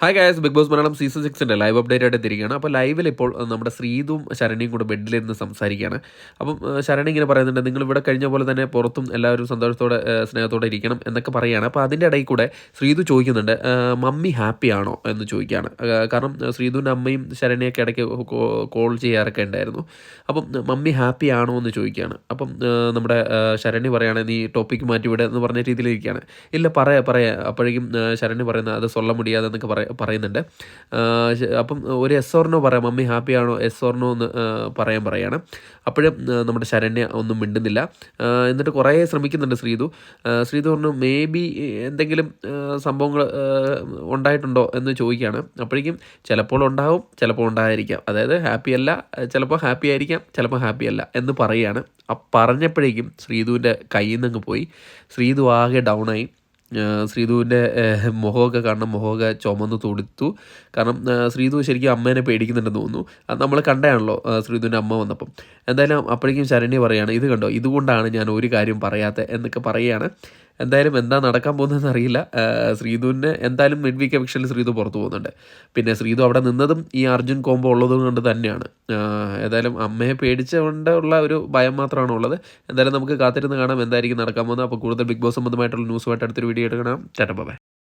Hi guys Bigg Boss Malayalam season സിക്സിന്റെ live update ആയിട്ട് തിരിക്കുകയാണ് അപ്പോൾ ലൈവിൽ ഇപ്പോൾ നമ്മുടെ ശ്രീതും ശരണിയും കൂടെ ബെഡിലിരുന്ന് സംസാരിക്കുകയാണ്. അപ്പം ശരണി ഇങ്ങനെ പറയുന്നുണ്ട് നിങ്ങൾ ഇവിടെ കഴിഞ്ഞ പോലെ തന്നെ പുറത്തും എല്ലാവരും സന്തോഷത്തോടെ സ്നേഹത്തോടെ ഇരിക്കണം എന്നൊക്കെ പറയുകയാണ്. അപ്പോൾ അതിന്റെ ഇടയിൽ കൂടെ ശ്രീതു ചോദിക്കുന്നുണ്ട് മമ്മി ഹാപ്പി ആണോ? എന്ന് ചോദിക്കുകയാണ്. കാരണം ശ്രീതുവിന്റെ അമ്മയും ശരണിയൊക്കെ ഇടയ്ക്ക് കോൾ ചെയ്യാറൊക്കെ ഉണ്ടായിരുന്നു. അപ്പം മമ്മി ഹാപ്പി ആണോ? എന്ന് ചോദിക്കുകയാണ്. അപ്പം നമ്മുടെ ശരണി പറയുകയാണ് നീ ടോപ്പിക്ക് മാറ്റി വിടുക എന്ന് പറഞ്ഞ രീതിയിലിരിക്കുകയാണ്. ഇല്ല പറയാ പറയാ. അപ്പോഴേക്കും ശരണി പറയുന്നത് അത് സ്വല്ല മുടിയാതെ എന്നൊക്കെ പറ പറയുന്നുണ്ട്. അപ്പം ഒരു എസ് ഓർണോ പറയാം മമ്മി ഹാപ്പി ആണോ എസ് ഓർണോ എന്ന് പറയാൻ പറയാണ്. അപ്പോഴും നമ്മുടെ ശരണ്യ ഒന്നും മിണ്ടുന്നില്ല. എന്നിട്ട് കുറേ ശ്രമിക്കുന്നുണ്ട് ശ്രീതു. ശ്രീതു പറഞ്ഞു മേ ബി എന്തെങ്കിലും സംഭവങ്ങൾ ഉണ്ടായിട്ടുണ്ടോ? എന്ന് ചോദിക്കുകയാണ്. അപ്പോഴേക്കും ചിലപ്പോൾ ഉണ്ടാവും ചിലപ്പോൾ ഉണ്ടായിരിക്കാം. അതായത് ഹാപ്പി അല്ല ചിലപ്പോൾ ഹാപ്പി ആയിരിക്കാം ചിലപ്പോൾ ഹാപ്പി അല്ല എന്ന് പറയുകയാണ്. ആ പറഞ്ഞപ്പോഴേക്കും ശ്രീതുവിന്റെ കയ്യിൽ നിന്നങ്ങ് പോയി. ശ്രീതു ആകെ ഡൗണായി ശ്രീധുവിന്റെ മുഖമൊക്കെ കാണണം മുഖമൊക്കെ ചുമന്ന് തുടുത്തു. കാരണം ശ്രീധു ശരിക്കും അമ്മേനെ പേടിക്കുന്നുണ്ടെന്ന് തോന്നുന്നു. അത് നമ്മൾ കണ്ടാണല്ലോ ശ്രീധുവിന്റെ അമ്മ വന്നപ്പം. എന്തായാലും അപ്പോഴേക്കും ശരണ്യ പറയുകയാണ് ഇത് കണ്ടോ ഇതുകൊണ്ടാണ് ഞാൻ ഒരു കാര്യം പറയാത്തത് എന്നൊക്കെ പറയുകയാണ്. എന്തായാലും എന്താ നടക്കാൻ പോകുന്നതെന്ന് അറിയില്ല. ശ്രീധുവിന് എന്തായാലും മിഡ് വീക്ക് എവിക്ഷനിൽ ശ്രീധു പുറത്തു പോകുന്നുണ്ട്. പിന്നെ ശ്രീധു അവിടെ നിന്നതും ഈ അർജുൻ കോംബോ ഉള്ളതും കൊണ്ട് തന്നെയാണ്. ഏതായാലും അമ്മയെ പേടിച്ചുകൊണ്ട് ഉള്ള ഒരു ഭയം മാത്രമാണ് ഉള്ളത്. എന്തായാലും നമുക്ക് കാത്തിരുന്ന് കാണാം എന്തായിരിക്കും നടക്കാൻ പോകുന്നത്. അപ്പോൾ കൂടുതൽ ബിഗ് ബോസ് സംബന്ധമായിട്ടുള്ള ന്യൂസുമായിട്ട് അടുത്തൊരു വീഡിയോ എടുക്കണം ചേട്ടാ ബൈ